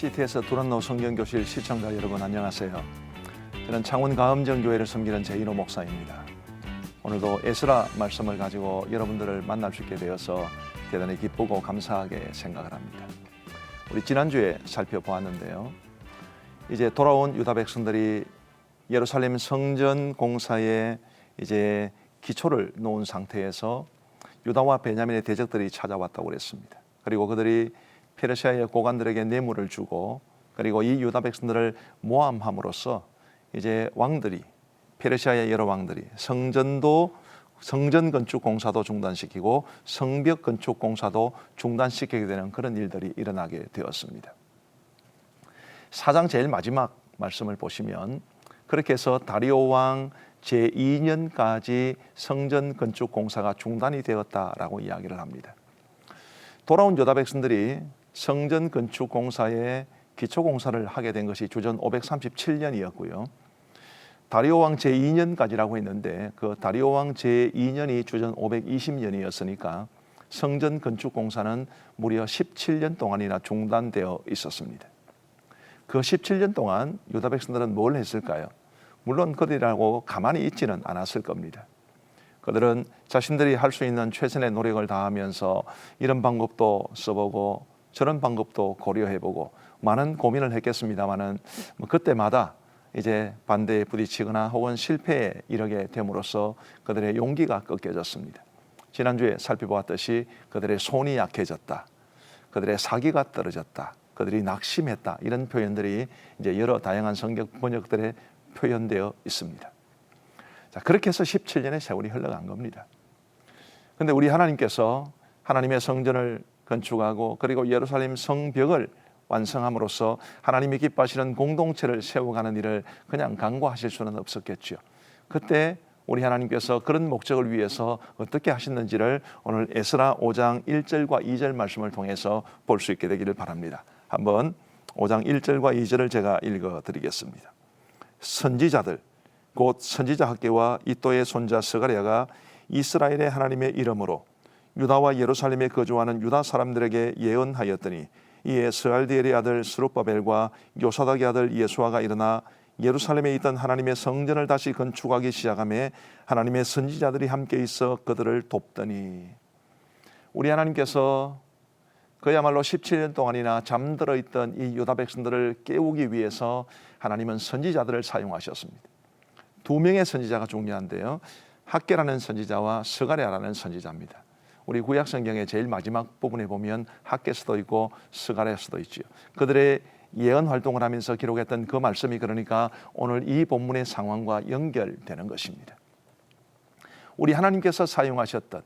CT에서 두란노 성경교실 시청자 여러분 안녕하세요. 저는 창원 가음정교회를 섬기는 제인호 목사입니다. 오늘도 에스라 말씀을 가지고 여러분들을 만날 수 있게 되어서 대단히 기쁘고 감사하게 생각을 합니다. 우리 지난주에 살펴보았는데요. 이제 돌아온 유다 백성들이 예루살렘 성전 공사에 이제 기초를 놓은 상태에서 유다와 베냐민의 대적들이 찾아왔다고 그랬습니다. 그리고 그들이 페르시아의 고관들에게 뇌물을 주고 그리고 이 유다 백성들을 모함함으로써 이제 왕들이 페르시아의 여러 왕들이 성전도 성전 건축 공사도 중단시키고 성벽 건축 공사도 중단시키게 되는 그런 일들이 일어나게 되었습니다. 사장 제일 마지막 말씀을 보시면 그렇게 해서 다리오 왕 제2년까지 성전 건축 공사가 중단이 되었다라고 이야기를 합니다. 돌아온 유다 백성들이 성전 건축 공사의 기초 공사를 하게 된 것이 주전 537년이었고요. 다리오 왕 제2년까지라고 했는데 그 다리오 왕 제2년이 주전 520년이었으니까 성전 건축 공사는 무려 17년 동안이나 중단되어 있었습니다. 그 17년 동안 유다 백성들은 뭘 했을까요? 물론 그들이라고 가만히 있지는 않았을 겁니다. 그들은 자신들이 할 수 있는 최선의 노력을 다하면서 이런 방법도 써보고 저런 방법도 고려해보고 많은 고민을 했겠습니다만은 뭐 그때마다 이제 반대에 부딪히거나 혹은 실패에 이르게 됨으로써 그들의 용기가 꺾여졌습니다. 지난주에 살펴보았듯이 그들의 손이 약해졌다. 그들의 사기가 떨어졌다. 그들이 낙심했다. 이런 표현들이 이제 여러 다양한 성경 번역들에 표현되어 있습니다. 자, 그렇게 해서 17년의 세월이 흘러간 겁니다. 근데 우리 하나님께서 하나님의 성전을 건축하고 그리고 예루살렘 성벽을 완성함으로써 하나님이 기뻐하시는 공동체를 세워가는 일을 그냥 강구하실 수는 없었겠죠. 그때 우리 하나님께서 그런 목적을 위해서 어떻게 하셨는지를 오늘 에스라 5장 1절과 2절 말씀을 통해서 볼 수 있게 되기를 바랍니다. 한번 5장 1절과 2절을 제가 읽어 드리겠습니다. 선지자들 곧 선지자 학계와 이또의 손자 스가랴가 이스라엘의 하나님의 이름으로 유다와 예루살렘에 거주하는 유다 사람들에게 예언하였더니 이에 스알디엘의 아들 스룹바벨과 요사닥의 아들 예수아가 일어나 예루살렘에 있던 하나님의 성전을 다시 건축하기 시작함에 하나님의 선지자들이 함께 있어 그들을 돕더니 우리 하나님께서 그야말로 17년 동안이나 잠들어 있던 이 유다 백성들을 깨우기 위해서 하나님은 선지자들을 사용하셨습니다. 두 명의 선지자가 중요한데요. 학계라는 선지자와 스가랴라는 선지자입니다. 우리 구약 성경의 제일 마지막 부분에 보면 학계서도 있고 스가랴서도 있지요. 그들의 예언 활동을 하면서 기록했던 그 말씀이 그러니까 오늘 이 본문의 상황과 연결되는 것입니다. 우리 하나님께서 사용하셨던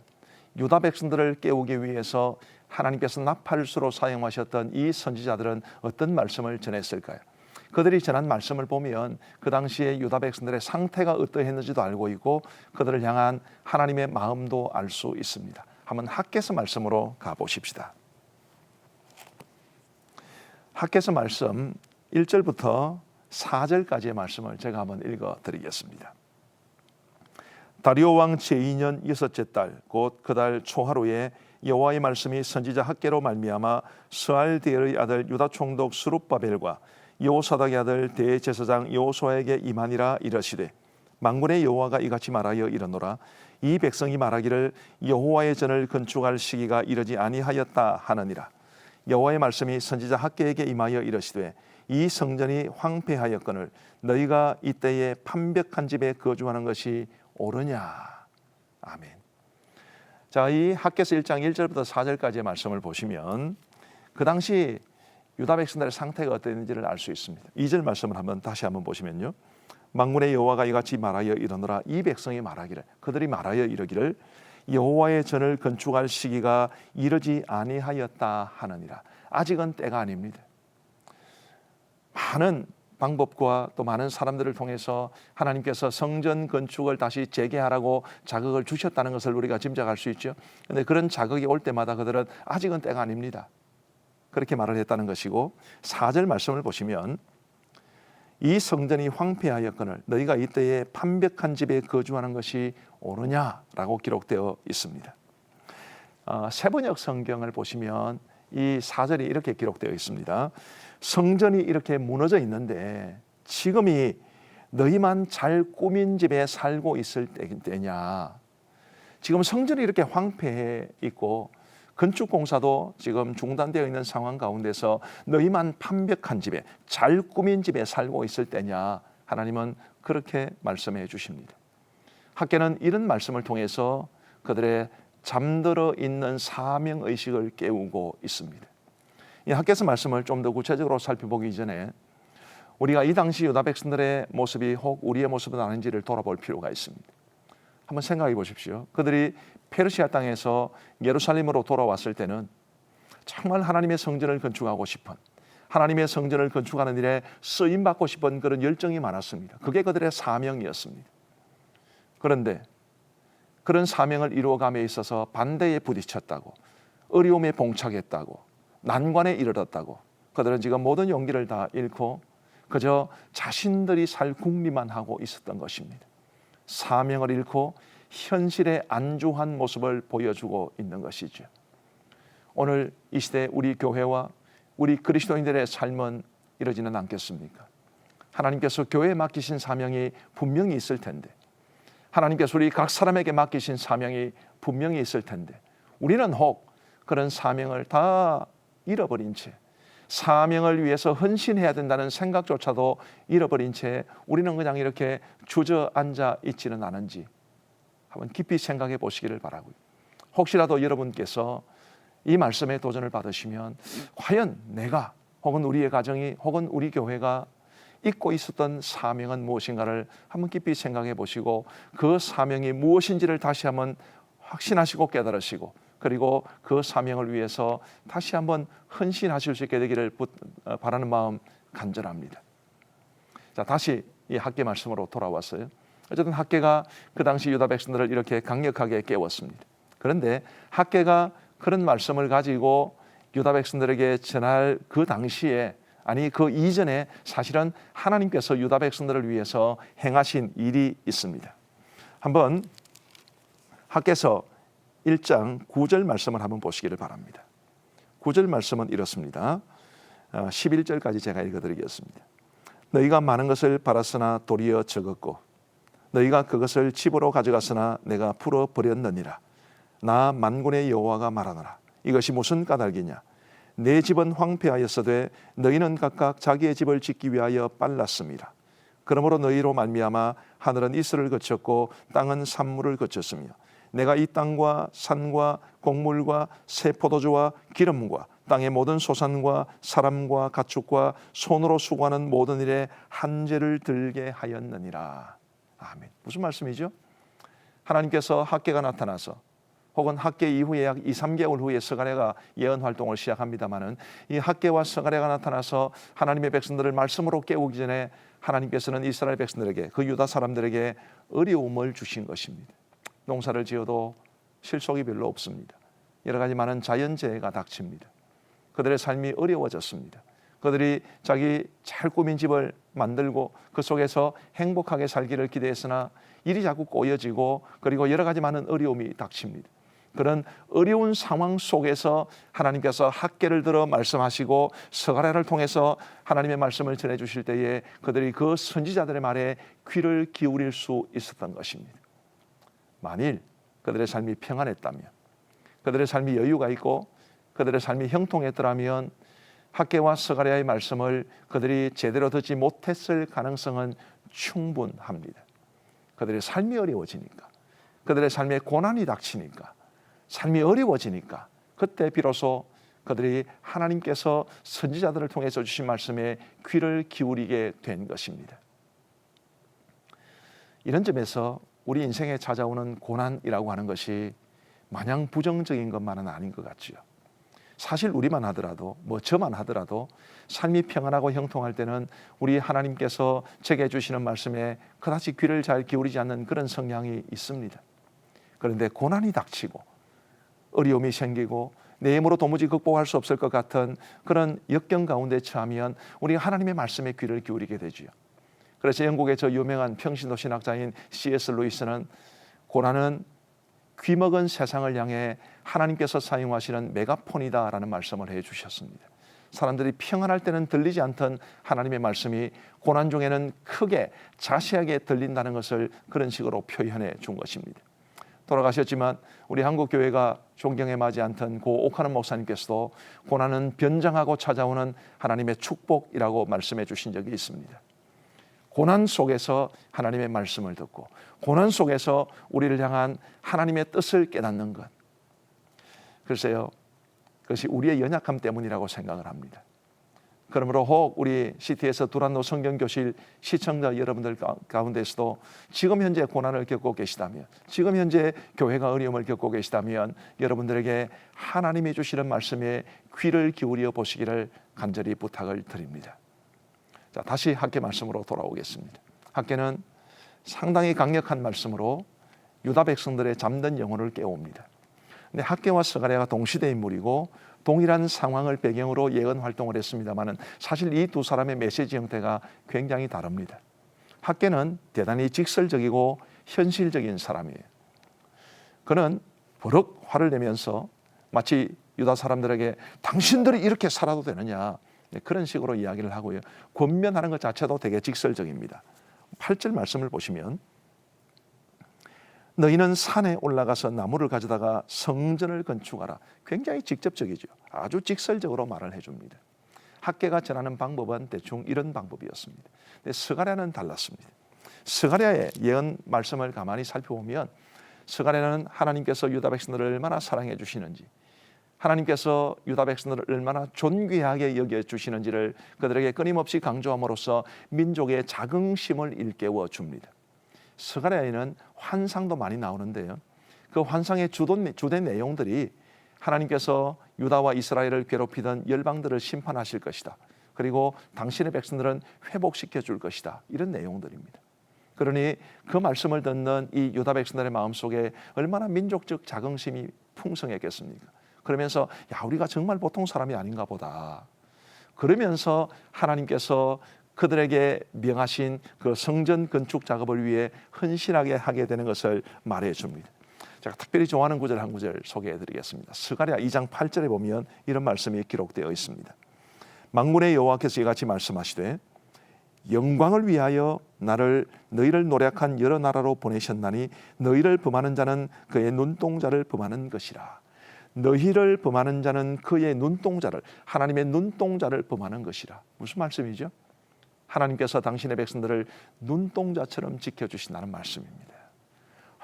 유다 백성들을 깨우기 위해서 하나님께서 나팔수로 사용하셨던 이 선지자들은 어떤 말씀을 전했을까요? 그들이 전한 말씀을 보면 그 당시에 유다 백성들의 상태가 어떠했는지도 알고 있고 그들을 향한 하나님의 마음도 알 수 있습니다. 한번 학계서 말씀으로 가 보십시다. 학계서 말씀 1절부터 4절까지의 말씀을 제가 한번 읽어 드리겠습니다. 다리오 왕 제2년 여섯째 달 곧 그 달 초하루에 여호와의 말씀이 선지자 학계로 말미암아 스알디엘의 아들 유다 총독 수룹바벨과 여호사닥의 아들 대제사장 여호수아에게 임하니라 이르시되 만군의 여호와가 이같이 말하여 이르노라 이 백성이 말하기를 여호와의 전을 건축할 시기가 이르지 아니하였다 하느니라 여호와의 말씀이 선지자 학계에게 임하여 이르시되 이 성전이 황폐하였거늘 너희가 이때에 판벽한 집에 거주하는 것이 옳으냐 아멘. 자, 이 학계서 1장 1절부터 4절까지의 말씀을 보시면 그 당시 유다 백성들의 상태가 어땠는지를 알 수 있습니다. 2절 말씀을 한번 다시 한번 보시면요. 만군의 여호와가 이같이 말하여 이르노라 이 백성이 말하기를 그들이 말하여 이르기를 여호와의 전을 건축할 시기가 이르지 아니하였다 하느니라. 아직은 때가 아닙니다. 많은 방법과 또 많은 사람들을 통해서 하나님께서 성전 건축을 다시 재개하라고 자극을 주셨다는 것을 우리가 짐작할 수 있죠. 그런데 그런 자극이 올 때마다 그들은 아직은 때가 아닙니다. 그렇게 말을 했다는 것이고 4절 말씀을 보시면 이 성전이 황폐하였거늘 너희가 이때에 판벽한 집에 거주하는 것이 옳으냐라고 기록되어 있습니다. 어, 세번역 성경을 보시면 이 4절이 이렇게 기록되어 있습니다. 성전이 이렇게 무너져 있는데 지금이 너희만 잘 꾸민 집에 살고 있을 때- 때냐. 지금 성전이 이렇게 황폐해 있고 건축 공사도 지금 중단되어 있는 상황 가운데서 너희만 판벽한 집에 잘 꾸민 집에 살고 있을 때냐. 하나님은 그렇게 말씀해 주십니다. 학계는 이런 말씀을 통해서 그들의 잠들어 있는 사명 의식을 깨우고 있습니다. 이 학계에서 말씀을 좀 더 구체적으로 살펴보기 전에 우리가 이 당시 유다 백성들의 모습이 혹 우리의 모습은 아닌지를 돌아볼 필요가 있습니다. 한번 생각해 보십시오. 그들이 페르시아 땅에서 예루살렘으로 돌아왔을 때는 정말 하나님의 성전을 건축하고 싶은 하나님의 성전을 건축하는 일에 쓰임 받고 싶은 그런 열정이 많았습니다. 그게 그들의 사명이었습니다. 그런데 그런 사명을 이루어감에 있어서 반대에 부딪혔다고 어려움에 봉착했다고 난관에 이르렀다고 그들은 지금 모든 용기를 다 잃고 그저 자신들이 살 궁리만 하고 있었던 것입니다. 사명을 잃고 현실에 안주한 모습을 보여주고 있는 것이죠. 오늘 이 시대 우리 교회와 우리 그리스도인들의 삶은 이러지는 않겠습니까? 하나님께서 교회에 맡기신 사명이 분명히 있을 텐데 하나님께서 우리 각 사람에게 맡기신 사명이 분명히 있을 텐데 우리는 혹 그런 사명을 다 잃어버린 채 사명을 위해서 헌신해야 된다는 생각조차도 잃어버린 채 우리는 그냥 이렇게 주저앉아 있지는 않은지 한번 깊이 생각해 보시기를 바라고요. 혹시라도 여러분께서 이 말씀에 도전을 받으시면 과연 내가 혹은 우리의 가정이 혹은 우리 교회가 잊고 있었던 사명은 무엇인가를 한번 깊이 생각해 보시고 그 사명이 무엇인지를 다시 한번 확신하시고 깨달으시고 그리고 그 사명을 위해서 다시 한번 헌신하실 수 있게 되기를 부- 어, 바라는 마음 간절합니다. 자 다시 이 학계 말씀으로 돌아왔어요. 어쨌든 학계가 그 당시 유다 백성들을 이렇게 강력하게 깨웠습니다. 그런데 학계가 그런 말씀을 가지고 유다 백성들에게 전할 그 당시에 아니 그 이전에 사실은 하나님께서 유다 백성들을 위해서 행하신 일이 있습니다. 한번 학계서 1장 9절 말씀을 한번 보시기를 바랍니다. 9절 말씀은 이렇습니다. 어, 11절까지 제가 읽어드리겠습니다. 너희가 많은 것을 바랐으나 도리어 적었고 너희가 그것을 집으로 가져갔으나 내가 풀어 버렸느니라. 나 만군의 여호와가 말하노라. 이것이 무슨 까닭이냐? 내 집은 황폐하였어되 너희는 각각 자기의 집을 짓기 위하여 빨랐습니다. 그러므로 너희로 말미암아 하늘은 이슬을 거쳤고 땅은 산물을 거쳤으며 내가 이 땅과 산과 곡물과 새 포도주와 기름과 땅의 모든 소산과 사람과 가축과 손으로 수고하는 모든 일에 한죄를 들게 하였느니라. 아멘. 무슨 말씀이죠? 하나님께서 학계가 나타나서 혹은 학계 이후에 약 2, 3개월 후에 서가랴가 예언 활동을 시작합니다마는 이 학계와 서가랴가 나타나서 하나님의 백성들을 말씀으로 깨우기 전에 하나님께서는 이스라엘 백성들에게 그 유다 사람들에게 어려움을 주신 것입니다. 농사를 지어도 실속이 별로 없습니다. 여러 가지 많은 자연재해가 닥칩니다. 그들의 삶이 어려워졌습니다. 그들이 자기 잘 꾸민 집을 만들고 그 속에서 행복하게 살기를 기대했으나 일이 자꾸 꼬여지고 그리고 여러 가지 많은 어려움이 닥칩니다. 그런 어려운 상황 속에서 하나님께서 학계를 들어 말씀하시고 서가랴를 통해서 하나님의 말씀을 전해 주실 때에 그들이 그 선지자들의 말에 귀를 기울일 수 있었던 것입니다. 만일 그들의 삶이 평안했다면 그들의 삶이 여유가 있고 그들의 삶이 형통했더라면 학계와 서가랴의 말씀을 그들이 제대로 듣지 못했을 가능성은 충분합니다. 그들의 삶이 어려워지니까 그들의 삶에 고난이 닥치니까 삶이 어려워지니까 그때 비로소 그들이 하나님께서 선지자들을 통해서 주신 말씀에 귀를 기울이게 된 것입니다. 이런 점에서 우리 인생에 찾아오는 고난이라고 하는 것이 마냥 부정적인 것만은 아닌 것 같지요. 사실 우리만 하더라도 뭐 저만 하더라도 삶이 평안하고 형통할 때는 우리 하나님께서 제게 주시는 말씀에 그다지 귀를 잘 기울이지 않는 그런 성향이 있습니다. 그런데 고난이 닥치고 어려움이 생기고 내 힘으로 도무지 극복할 수 없을 것 같은 그런 역경 가운데 처하면 우리가 하나님의 말씀에 귀를 기울이게 되지요. 그래서 영국의 저 유명한 평신도 신학자인 C.S. 루이스는 고난은 귀먹은 세상을 향해 하나님께서 사용하시는 메가폰이다라는 말씀을 해 주셨습니다. 사람들이 평안할 때는 들리지 않던 하나님의 말씀이 고난 중에는 크게 자세하게 들린다는 것을 그런 식으로 표현해 준 것입니다. 돌아가셨지만 우리 한국 교회가 존경에 맞지 않던 고 옥하는 목사님께서도 고난은 변장하고 찾아오는 하나님의 축복이라고 말씀해 주신 적이 있습니다. 고난 속에서 하나님의 말씀을 듣고 고난 속에서 우리를 향한 하나님의 뜻을 깨닫는 것. 글쎄요. 그것이 우리의 연약함 때문이라고 생각을 합니다. 그러므로 혹 우리 시티에서 두란노 성경교실 시청자 여러분들 가- 가운데서도 지금 현재 고난을 겪고 계시다면 지금 현재 교회가 어려움을 겪고 계시다면 여러분들에게 하나님이 주시는 말씀에 귀를 기울여 보시기를 간절히 부탁을 드립니다. 자, 다시 학계 말씀으로 돌아오겠습니다. 학계는 상당히 강력한 말씀으로 유다 백성들의 잠든 영혼을 깨웁니다. 근데 학계와 스가랴가 동시대 인물이고 동일한 상황을 배경으로 예언 활동을 했습니다만은 사실 이 두 사람의 메시지 형태가 굉장히 다릅니다. 학계는 대단히 직설적이고 현실적인 사람이에요. 그는 버럭 화를 내면서 마치 유다 사람들에게 당신들이 이렇게 살아도 되느냐 네, 그런 식으로 이야기를 하고요. 권면하는 것 자체도 되게 직설적입니다. 8절 말씀을 보시면 너희는 산에 올라가서 나무를 가져다가 성전을 건축하라. 굉장히 직접적이죠. 아주 직설적으로 말을 해줍니다. 학계가 전하는 방법은 대충 이런 방법이었습니다. 근데 스가랴는 달랐습니다. 스가랴의 예언 말씀을 가만히 살펴보면 스가랴는 하나님께서 유다 백성들을 얼마나 사랑해 주시는지 하나님께서 유다 백성들을 얼마나 존귀하게 여겨 주시는지를 그들에게 끊임없이 강조함으로써 민족의 자긍심을 일깨워 줍니다. 스가랴에는 환상도 많이 나오는데요. 그 환상의 주된, 주된 내용들이 하나님께서 유다와 이스라엘을 괴롭히던 열방들을 심판하실 것이다. 그리고 당신의 백성들은 회복시켜 줄 것이다. 이런 내용들입니다. 그러니 그 말씀을 듣는 이 유다 백성들의 마음속에 얼마나 민족적 자긍심이 풍성했겠습니까? 그러면서 야 우리가 정말 보통 사람이 아닌가 보다. 그러면서 하나님께서 그들에게 명하신 그 성전 건축 작업을 위해 헌신하게 하게 되는 것을 말해 줍니다. 제가 특별히 좋아하는 구절 한 구절 소개해 드리겠습니다. 스가랴 2장 8절에 보면 이런 말씀이 기록되어 있습니다. 망군의 여호와께서 이같이 말씀하시되 영광을 위하여 나를 너희를 노력한 여러 나라로 보내셨나니 너희를 범하는 자는 그의 눈동자를 범하는 것이라. 너희를 범하는 자는 그의 눈동자를 하나님의 눈동자를 범하는 것이라. 무슨 말씀이죠? 하나님께서 당신의 백성들을 눈동자처럼 지켜 주신다는 말씀입니다.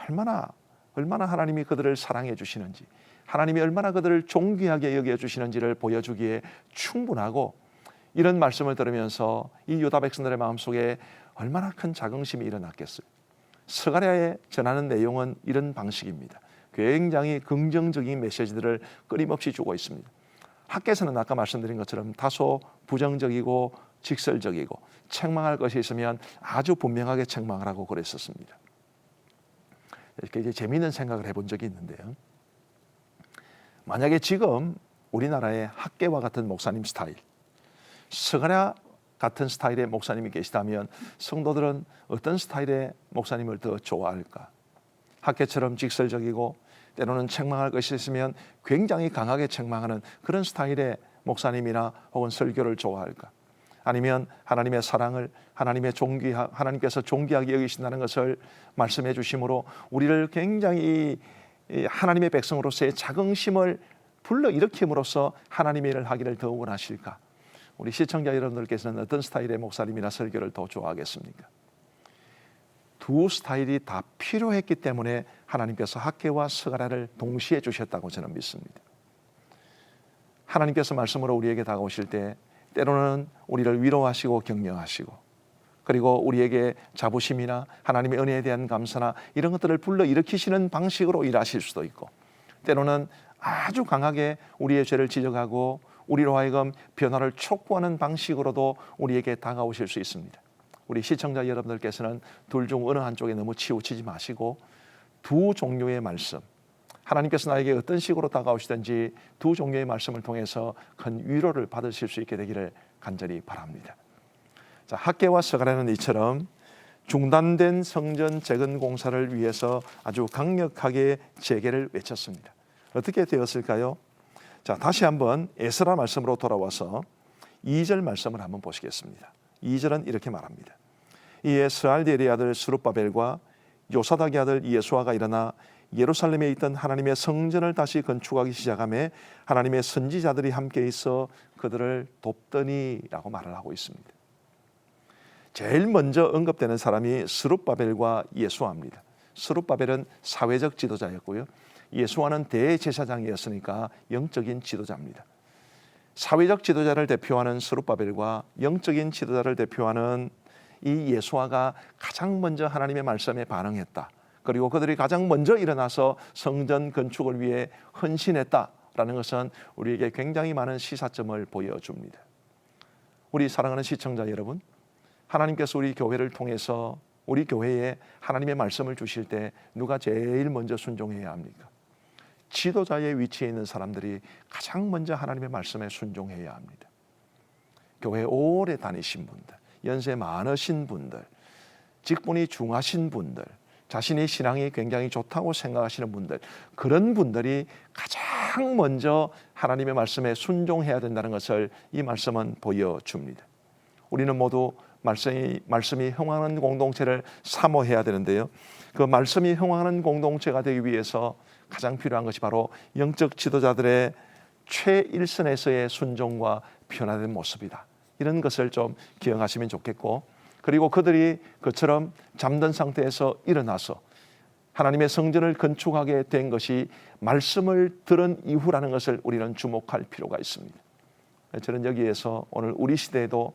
얼마나 얼마나 하나님이 그들을 사랑해 주시는지, 하나님이 얼마나 그들을 존귀하게 여겨 주시는지를 보여주기에 충분하고 이런 말씀을 들으면서 이 유다 백성들의 마음속에 얼마나 큰 자긍심이 일어났겠어요. 스가랴에 전하는 내용은 이런 방식입니다. 굉장히 긍정적인 메시지들을 끊임없이 주고 있습니다. 학계에서는 아까 말씀드린 것처럼 다소 부정적이고 직설적이고 책망할 것이 있으면 아주 분명하게 책망을 하고 그랬었습니다. 이렇게 이제 재미있는 생각을 해본 적이 있는데요. 만약에 지금 우리나라에 학계와 같은 목사님 스타일, 스가랴 같은 스타일의 목사님이 계시다면 성도들은 어떤 스타일의 목사님을 더 좋아할까? 학계처럼 직설적이고 때로는 책망할 것이 있으면 굉장히 강하게 책망하는 그런 스타일의 목사님이나 혹은 설교를 좋아할까? 아니면 하나님의 사랑을 하나님의 존귀 하나님께서 존귀하게 여기신다는 것을 말씀해 주심으로 우리를 굉장히 이 하나님의 백성으로서의 자긍심을 불러 일으킴으로써 하나님의 일을 하기를 더 원하실까? 우리 시청자 여러분들께서는 어떤 스타일의 목사님이나 설교를 더 좋아하겠습니까? 두 스타일이 다 필요했기 때문에 하나님께서 학계와 스가랴를 동시에 주셨다고 저는 믿습니다. 하나님께서 말씀으로 우리에게 다가오실 때 때로는 우리를 위로하시고 격려하시고 그리고 우리에게 자부심이나 하나님의 은혜에 대한 감사나 이런 것들을 불러 일으키시는 방식으로 일하실 수도 있고 때로는 아주 강하게 우리의 죄를 지적하고 우리로 하여금 변화를 촉구하는 방식으로도 우리에게 다가오실 수 있습니다. 우리 시청자 여러분들께서는 둘 중 어느 한쪽에 너무 치우치지 마시고 두 종류의 말씀 하나님께서 나에게 어떤 식으로 다가오시든지 두 종류의 말씀을 통해서 큰 위로를 받으실 수 있게 되기를 간절히 바랍니다. 자, 학계와 서가라는 이처럼 중단된 성전 재건 공사를 위해서 아주 강력하게 재개를 외쳤습니다. 어떻게 되었을까요? 자, 다시 한번 에스라 말씀으로 돌아와서 2절 말씀을 한번 보시겠습니다. 2절은 이렇게 말합니다. 이에 스알디엘의 아들 스룹바벨과 요사닥의 아들 예수아가 일어나 예루살렘에 있던 하나님의 성전을 다시 건축하기 시작함에 하나님의 선지자들이 함께 있어 그들을 돕더니라고 말을 하고 있습니다. 제일 먼저 언급되는 사람이 스룹바벨과 예수아입니다. 스룹바벨은 사회적 지도자였고요. 예수아는 대제사장이었으니까 영적인 지도자입니다. 사회적 지도자를 대표하는 스룹바벨과 영적인 지도자를 대표하는 이 예수아가 가장 먼저 하나님의 말씀에 반응했다. 그리고 그들이 가장 먼저 일어나서 성전 건축을 위해 헌신했다라는 것은 우리에게 굉장히 많은 시사점을 보여줍니다. 우리 사랑하는 시청자 여러분, 하나님께서 우리 교회를 통해서 우리 교회에 하나님의 말씀을 주실 때 누가 제일 먼저 순종해야 합니까? 지도자의 위치에 있는 사람들이 가장 먼저 하나님의 말씀에 순종해야 합니다. 교회 오래 다니신 분들, 연세 많으신 분들, 직분이 중하신 분들, 자신의 신앙이 굉장히 좋다고 생각하시는 분들, 그런 분들이 가장 먼저 하나님의 말씀에 순종해야 된다는 것을 이 말씀은 보여줍니다. 우리는 모두 말씀이, 말씀이 형하는 공동체를 사모해야 되는데요. 그 말씀이 형하는 공동체가 되기 위해서 가장 필요한 것이 바로 영적 지도자들의 최일선에서의 순종과 변화된 모습이다. 이런 것을 좀 기억하시면 좋겠고 그리고 그들이 그처럼 잠든 상태에서 일어나서 하나님의 성전을 건축하게 된 것이 말씀을 들은 이후라는 것을 우리는 주목할 필요가 있습니다. 저는 여기에서 오늘 우리 시대에도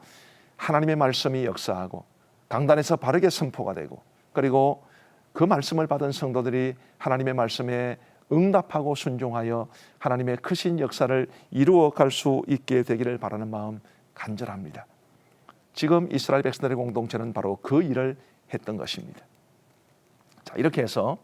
하나님의 말씀이 역사하고 강단에서 바르게 선포가 되고 그리고 그 말씀을 받은 성도들이 하나님의 말씀에 응답하고 순종하여 하나님의 크신 역사를 이루어 갈 수 있게 되기를 바라는 마음 간절합니다. 지금 이스라엘 백성들의 공동체는 바로 그 일을 했던 것입니다. 자, 이렇게 해서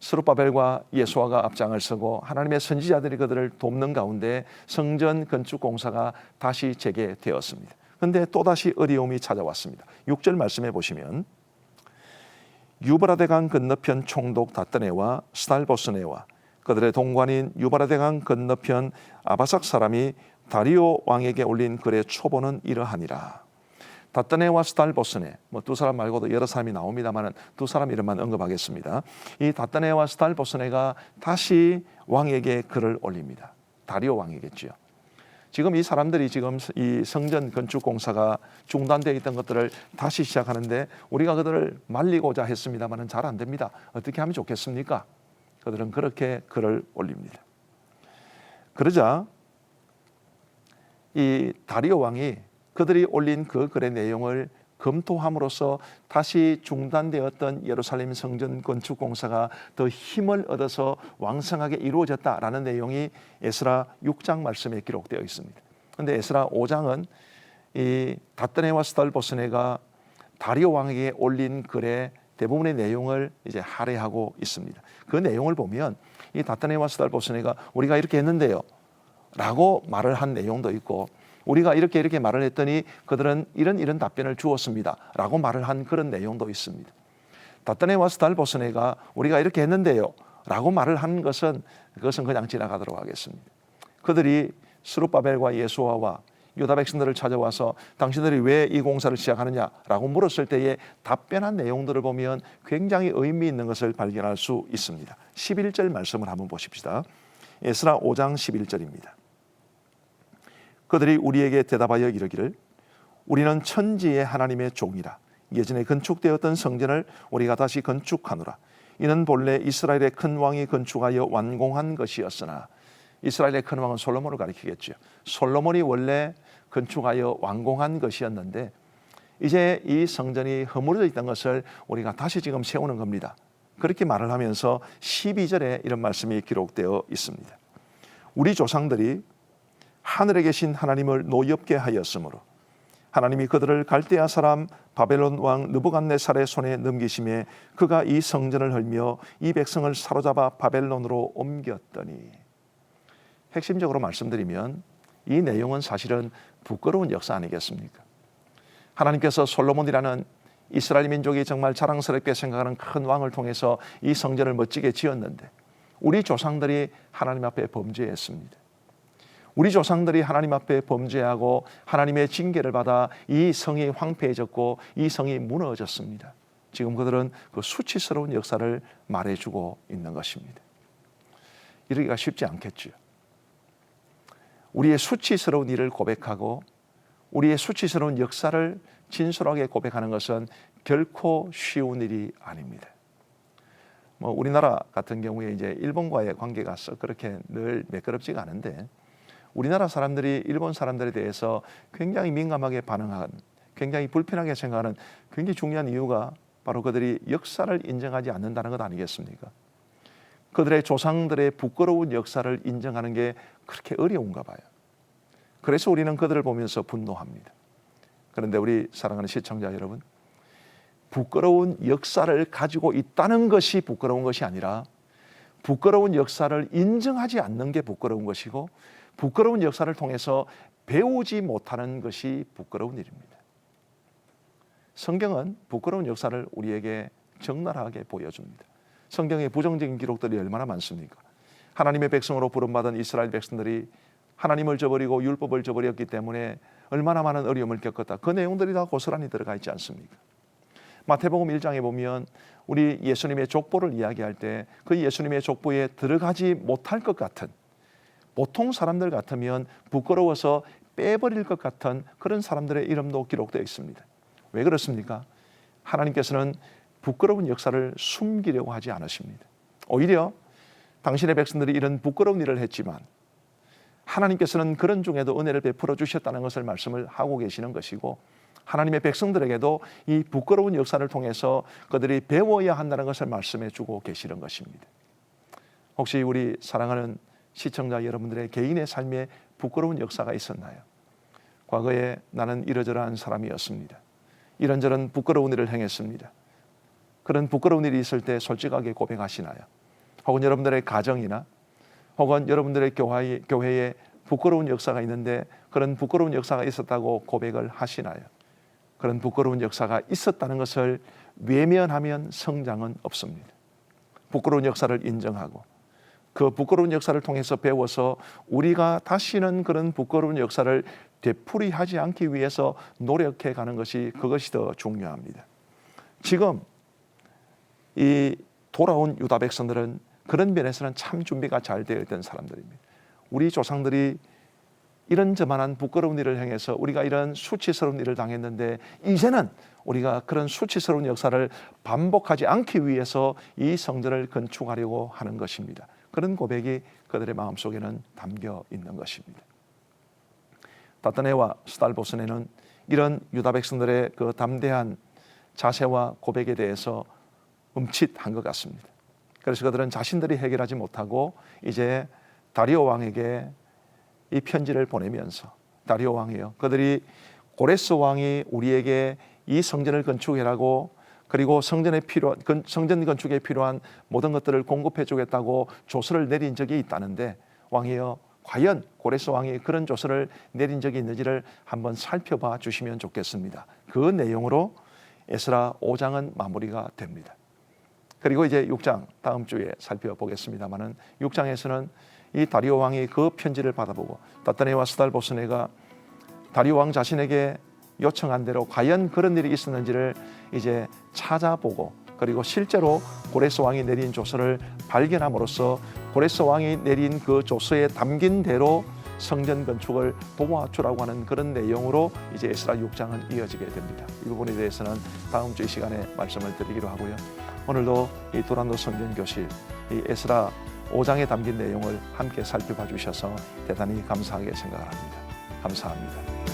스룹바벨과 예수아가 앞장을 서고 하나님의 선지자들이 그들을 돕는 가운데 성전 건축 공사가 다시 재개되었습니다. 그런데 또다시 어려움이 찾아왔습니다. 6절 말씀해 보시면 유브라데 강 건너편 총독 다뜨네와 스달보스네와 그들의 동관인 유브라데 강 건너편 아바삭 사람이 다리오 왕에게 올린 글의 초보는 이러하니라. 다뜨네와 스달보스네 뭐 두 사람 말고도 여러 사람이 나옵니다만은 두 사람 이름만 언급하겠습니다. 이 다뜨네와 스달보스네가 다시 왕에게 글을 올립니다. 다리오 왕이겠지요. 지금 이 사람들이 지금 이 성전 건축 공사가 중단되어 있던 것들을 다시 시작하는데 우리가 그들을 말리고자 했습니다만은 잘 안 됩니다. 어떻게 하면 좋겠습니까? 그들은 그렇게 글을 올립니다. 그러자 이 다리오 왕이 그들이 올린 그 글의 내용을 검토함으로써 다시 중단되었던 예루살렘 성전 건축 공사가 더 힘을 얻어서 왕성하게 이루어졌다라는 내용이 에스라 6장 말씀에 기록되어 있습니다. 그런데 에스라 5장은 이 다뜨네와 스달보스네가 다리오 왕에게 올린 글의 대부분의 내용을 이제 할애하고 있습니다. 그 내용을 보면 이 다뜨네와 스달보스네가 우리가 이렇게 했는데요. 라고 말을 한 내용도 있고 우리가 이렇게 이렇게 말을 했더니 그들은 이런 이런 답변을 주었습니다. 라고 말을 한 그런 내용도 있습니다. 다뜨네와 스달보스네가 우리가 이렇게 했는데요. 라고 말을 한 것은 그것은 그냥 지나가도록 하겠습니다. 그들이 스룹바벨과 예수아와 유다 백성들을 찾아와서 당신들이 왜 이 공사를 시작하느냐라고 물었을 때에 답변한 내용들을 보면 굉장히 의미 있는 것을 발견할 수 있습니다. 11절 말씀을 한번 보십시다. 에스라 5장 11절입니다. 그들이 우리에게 대답하여 이르기를 우리는 천지의 하나님의 종이라 예전에 건축되었던 성전을 우리가 다시 건축하노라 이는 본래 이스라엘의 큰 왕이 건축하여 완공한 것이었으나 이스라엘의 큰 왕은 솔로몬을 가리키겠죠. 솔로몬이 원래 건축하여 완공한 것이었는데 이제 이 성전이 허물어져 있던 것을 우리가 다시 지금 세우는 겁니다. 그렇게 말을 하면서 12절에 이런 말씀이 기록되어 있습니다. 우리 조상들이 하늘에 계신 하나님을 노엽게 하였으므로 하나님이 그들을 갈대아 사람 바벨론 왕 느부갓네살의 손에 넘기심에 그가 이 성전을 헐며 이 백성을 사로잡아 바벨론으로 옮겼더니 핵심적으로 말씀드리면 이 내용은 사실은 부끄러운 역사 아니겠습니까? 하나님께서 솔로몬이라는 이스라엘 민족이 정말 자랑스럽게 생각하는 큰 왕을 통해서 이 성전을 멋지게 지었는데 우리 조상들이 하나님 앞에 범죄했습니다. 우리 조상들이 하나님 앞에 범죄하고 하나님의 징계를 받아 이 성이 황폐해졌고 이 성이 무너졌습니다. 지금 그들은 그 수치스러운 역사를 말해주고 있는 것입니다. 이러기가 쉽지 않겠죠. 우리의 수치스러운 일을 고백하고 우리의 수치스러운 역사를 진솔하게 고백하는 것은 결코 쉬운 일이 아닙니다. 뭐 우리나라 같은 경우에 이제 일본과의 관계가 썩 그렇게 늘 매끄럽지가 않은데 우리나라 사람들이 일본 사람들에 대해서 굉장히 민감하게 반응한 굉장히 불편하게 생각하는 굉장히 중요한 이유가 바로 그들이 역사를 인정하지 않는다는 것 아니겠습니까? 그들의 조상들의 부끄러운 역사를 인정하는 게 그렇게 어려운가 봐요. 그래서 우리는 그들을 보면서 분노합니다. 그런데 우리 사랑하는 시청자 여러분, 부끄러운 역사를 가지고 있다는 것이 부끄러운 것이 아니라 부끄러운 역사를 인정하지 않는 게 부끄러운 것이고 부끄러운 역사를 통해서 배우지 못하는 것이 부끄러운 일입니다. 성경은 부끄러운 역사를 우리에게 적나라하게 보여줍니다. 성경의 부정적인 기록들이 얼마나 많습니까? 하나님의 백성으로 부름받은 이스라엘 백성들이 하나님을 저버리고 율법을 저버렸기 때문에 얼마나 많은 어려움을 겪었다. 그 내용들이 다 고스란히 들어가 있지 않습니까? 마태복음 1장에 보면 우리 예수님의 족보를 이야기할 때 그 예수님의 족보에 들어가지 못할 것 같은 보통 사람들 같으면 부끄러워서 빼버릴 것 같은 그런 사람들의 이름도 기록되어 있습니다. 왜 그렇습니까? 하나님께서는 부끄러운 역사를 숨기려고 하지 않으십니다. 오히려 당신의 백성들이 이런 부끄러운 일을 했지만 하나님께서는 그런 중에도 은혜를 베풀어 주셨다는 것을 말씀을 하고 계시는 것이고 하나님의 백성들에게도 이 부끄러운 역사를 통해서 그들이 배워야 한다는 것을 말씀해 주고 계시는 것입니다. 혹시 우리 사랑하는 시청자 여러분들의 개인의 삶에 부끄러운 역사가 있었나요? 과거에 나는 이러저러한 사람이었습니다. 이런저런 부끄러운 일을 행했습니다. 그런 부끄러운 일이 있을 때 솔직하게 고백하시나요? 혹은 여러분들의 가정이나 혹은 여러분들의 교회, 교회에 부끄러운 역사가 있는데 그런 부끄러운 역사가 있었다고 고백을 하시나요? 그런 부끄러운 역사가 있었다는 것을 외면하면 성장은 없습니다. 부끄러운 역사를 인정하고 그 부끄러운 역사를 통해서 배워서 우리가 다시는 그런 부끄러운 역사를 되풀이하지 않기 위해서 노력해 가는 것이 그것이 더 중요합니다. 지금 이 돌아온 유다 백성들은 그런 면에서는 참 준비가 잘 되어 있던 사람들입니다. 우리 조상들이 이런 저만한 부끄러운 일을 행해서 우리가 이런 수치스러운 일을 당했는데 이제는 우리가 그런 수치스러운 역사를 반복하지 않기 위해서 이 성전을 건축하려고 하는 것입니다. 그런 고백이 그들의 마음속에는 담겨 있는 것입니다. 다타네와 스달보스네는 이런 유다 백성들의 그 담대한 자세와 고백에 대해서 음칫한 것 같습니다. 그래서 그들은 자신들이 해결하지 못하고 이제 다리오 왕에게 이 편지를 보내면서 다리오 왕이요. 그들이 고레스 왕이 우리에게 이 성전을 건축해라고 그리고 성전에 필요 성전 건축에 필요한 모든 것들을 공급해 주겠다고 조서를 내린 적이 있다는데 왕이여 과연 고레스 왕이 그런 조서를 내린 적이 있는지를 한번 살펴봐 주시면 좋겠습니다. 그 내용으로 에스라 5장은 마무리가 됩니다. 그리고 이제 6장 다음 주에 살펴보겠습니다만은 6장에서는 이 다리오 왕이 그 편지를 받아보고 다타네와 스달보스네가 다리오 왕 자신에게 요청한 대로 과연 그런 일이 있었는지를 이제 찾아보고 그리고 실제로 고레스 왕이 내린 조서를 발견함으로써 고레스 왕이 내린 그 조서에 담긴 대로 성전 건축을 도와주라고 하는 그런 내용으로 이제 에스라 6장은 이어지게 됩니다. 이 부분에 대해서는 다음 주 이 시간에 말씀을 드리기로 하고요. 오늘도 이 도란도 성전 교실 이 에스라 5장에 담긴 내용을 함께 살펴봐 주셔서 대단히 감사하게 생각을 합니다. 감사합니다.